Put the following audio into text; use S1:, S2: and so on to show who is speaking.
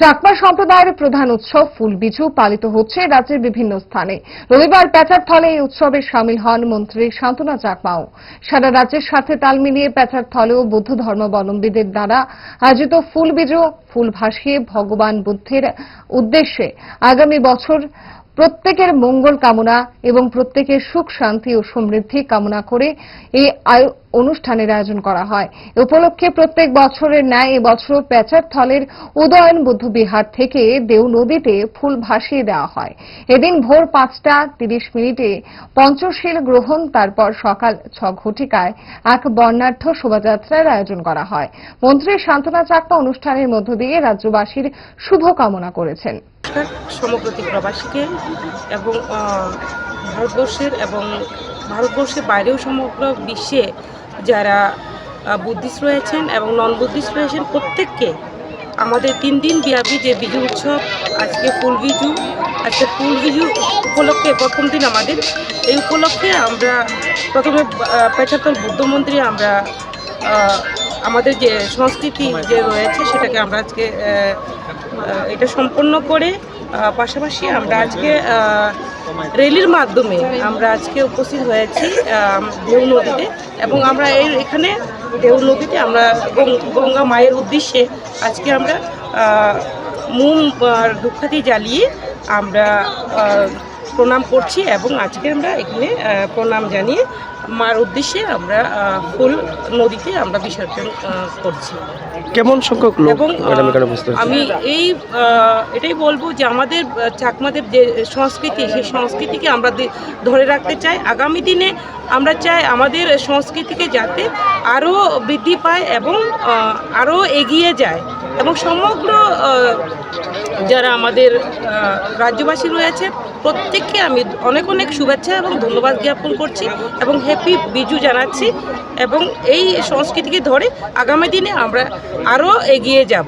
S1: চাকমা সম্প্রদায়ের প্রধান উৎসব ফুলবিজু পালিত হচ্ছে রাজ্যের বিভিন্ন স্থানে। রবিবার প্যাচারথলে এই উৎসবে সামিল হন মন্ত্রী শান্তনা চাকমাও। সারা রাজ্যের সাথে তাল মিলিয়ে প্যাচারথলেও বৌদ্ধ ধর্মাবলম্বীদের দ্বারা আয়োজিত ফুলবিজু ফুল ভাসিয়ে ভগবান বুদ্ধের উদ্দেশ্যে আগামী বছর প্রত্যেকের মঙ্গল কামনা এবং প্রত্যেকের সুখ, শান্তি ও সমৃদ্ধি কামনা করে এই অনুষ্ঠানের আয়োজন করা হয়। উপলক্ষে প্রত্যেক বছরের ন্যায় এবছর পেচার থলের উদয়ন বুদ্ধ বিহার থেকে দেও নদীতে ফুল ভাসিয়ে দেওয়া হয়। এদিন ভোর পাঁচটা তিরিশ মিনিটে পঞ্চশীল গ্রহণ, তারপর সকাল ছ ঘটিকায় এক বর্ণাঢ্য শোভাযাত্রার আয়োজন করা হয়। মন্ত্রী শান্তনা চাকমা অনুষ্ঠানের মধ্য দিয়ে রাজ্যবাসীর শুভ কামনা করেছেন।
S2: নমস্কার সমগ্রতি প্রবাসীকে এবং ভারতবর্ষের এবং ভারতবর্ষের বাইরেও সমগ্র বিশ্বে যারা বুদ্ধিস্ট রয়েছেন এবং নন বুদ্ধিস্ট রয়েছেন, প্রত্যেককে আমাদের তিন দিন ব্যাপী যে বিজু উৎসব, আজকে ফুল বিজু, আজকে ফুল বিজু উপলক্ষে প্রথম দিন আমাদের। এই উপলক্ষে আমরা প্রথমে পেছাতল বুদ্ধ মন্দিরে আমরা আমাদের যে সংস্কৃতি যে রয়েছে, সেটাকে আমরা আজকে এটা সম্পন্ন করে পাশাপাশি আমরা আজকে রেলির মাধ্যমে আমরা আজকে উপস্থিত হয়েছি ঢেউ নদীতে। এবং আমরা এই এখানে ঢেউ নদীতে আমরা গঙ্গা মায়ের উদ্দেশ্যে আজকে আমরা মুম ধূপকাঠি জ্বালিয়ে আমরা প্রণাম করছি এবং আজকে আমরা এখানে প্রণাম জানিয়ে মার উদ্দেশ্যে আমরা ফুল নদীতে আমরা বিসর্জন করছি।
S3: কেমন সংখ্যক লোক
S2: আমি এই এটাই বলব যে আমাদের চাকমাদের যে সংস্কৃতি সেই সংস্কৃতিকে আমরা ধরে রাখতে চাই। আগামী দিনে আমরা চাই আমাদের সংস্কৃতিকে যাতে আরও বৃদ্ধি পায় এবং আরও এগিয়ে যায়। এবং সমগ্র যারা আমাদের রাজ্যবাসী রয়েছে, প্রত্যেককে আমি অনেক অনেক শুভেচ্ছা এবং ধন্যবাদ জ্ঞাপন করছি এবং হ্যাপি বিজু জানাচ্ছি এবং এই সংস্কৃতিকে ধরে আগামী দিনে আমরা আরও এগিয়ে যাব।